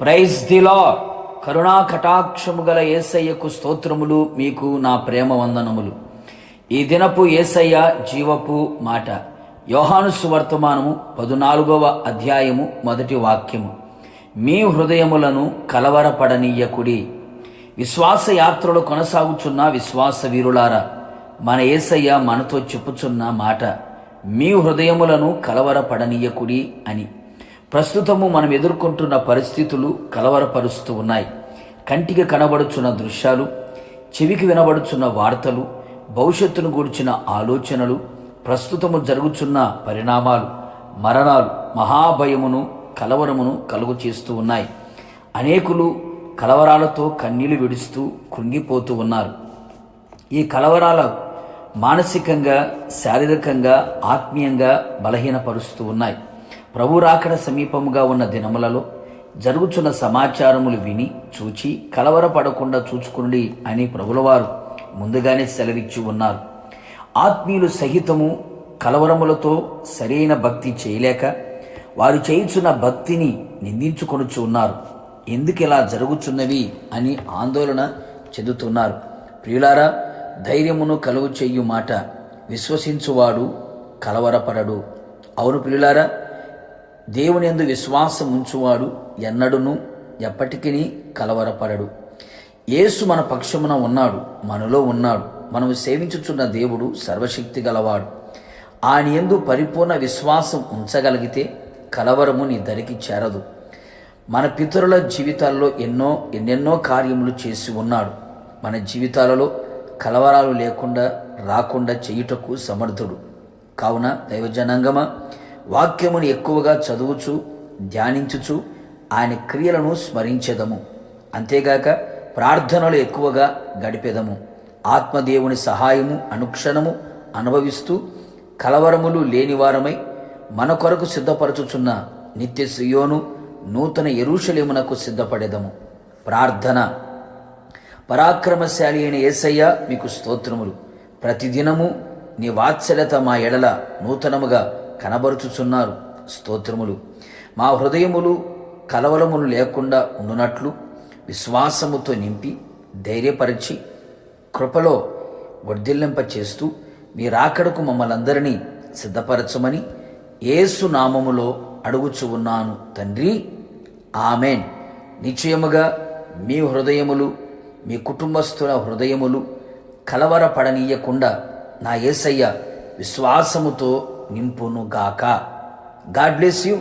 Praise దిలా కరుణా కటాక్షము గల ఏసయ్యకు స్తోత్రములు మీకు నా ప్రేమ వందనములు. ఈ దినపు ఏసయ్య జీవపు మాట. యోహాను సువర్తమానము పదునాలుగవ అధ్యాయము మొదటి వాక్యము. మీ హృదయములను కలవరపడనీయకుడి. విశ్వాస యాత్రలు కొనసాగుచున్న విశ్వాస వీరులారా మన ఏసయ్య మనతో చెప్పుచున్న మాట మీ హృదయములను కలవరపడనీయకుడి అని. ప్రస్తుతము మనం ఎదుర్కొంటున్న పరిస్థితులు కలవరపరుస్తూ ఉన్నాయి. కంటికి కనబడుచున్న దృశ్యాలు చెవికి వినబడుచున్న వార్తలు భవిష్యత్తును గూర్చిన ఆలోచనలు ప్రస్తుతము జరుగుచున్న పరిణామాలు మరణాలు మహాభయమును కలవరమును కలుగు చేస్తూ ఉన్నాయి. అనేకులు కలవరాలతో కన్నీళ్ళు విడుస్తూ కృంగిపోతూ ఉన్నారు. ఈ కలవరాల మానసికంగా శారీరకంగా ఆత్మీయంగా బలహీనపరుస్తూ ఉన్నాయి. ప్రభు రాకడ సమీపముగా ఉన్న దినములలో జరుగుచున్న సమాచారములు విని చూచి కలవరపడకుండా చూచుకుని అని ప్రభులవారు ముందుగానే సెలవిచ్చి ఉన్నారు. ఆత్మీయులు సహితము కలవరములతో సరైన భక్తి చేయలేక వారు చేయుచున్న భక్తిని నిందించుకొనుచు ఉన్నారు. ఎందుకు ఇలా జరుగుచున్నవి అని ఆందోళన చెందుతున్నారు. ప్రియులారా ధైర్యమును కలుగు చెయ్యు మాట విశ్వసించువాడు కలవరపడడు. అవును ప్రియులారా దేవుని విశ్వాసం ఉంచువాడు ఎన్నడును ఎప్పటికీ కలవరపడడు. యేసు మన పక్షమున ఉన్నాడు మనలో ఉన్నాడు. మనము సేవించుచున్న దేవుడు సర్వశక్తి గలవాడు. ఆయన యందు పరిపూర్ణ విశ్వాసం ఉంచగలిగితే కలవరము నీ దరికి చేరదు. మన పితరుల జీవితాల్లో ఎన్నో ఎన్నెన్నో కార్యములు చేసి ఉన్నాడు. మన జీవితాలలో కలవరాలు లేకుండా రాకుండా చేయుటకు సమర్థుడు. కావున దైవజనాంగమా వాక్యమును ఎక్కువగా చదువుచు ధ్యానించుచు ఆయన క్రియలను స్మరించెదము. అంతేగాక ప్రార్థనలు ఎక్కువగా గడిపెదము. ఆత్మదేవుని సహాయము అనుక్షణము అనుభవిస్తూ కలవరములు లేనివారమై మన కొరకు సిద్ధపరచుచున్న నిత్య శ్రీయోను నూతన ఎరుషలేమునకు సిద్ధపడేదము. ప్రార్థన. పరాక్రమశాలి అయిన ఏసయ్య మీకు స్తోత్రములు. ప్రతిదినము నీ వాత్సల్యత మా ఎడల నూతనముగా కనబరుచుచున్నారు. స్తోత్రములు. మా హృదయములు కలవలములు లేకుండా ఉండునట్లు విశ్వాసముతో నింపి ధైర్యపరిచి కృపలో వర్ధిల్లింప చేస్తూ మీ రాకడకు అందరినీ సిద్ధపరచమని ఏసు నామములో అడుగుచు ఉన్నాను తండ్రి. ఆమెన్. నిశ్చయముగా మీ హృదయములు మీ కుటుంబస్తుల హృదయములు కలవరపడనీయకుండా నా ఏసయ్య విశ్వాసముతో నింపును గాక గాడ్ బ్లెస్ యూ.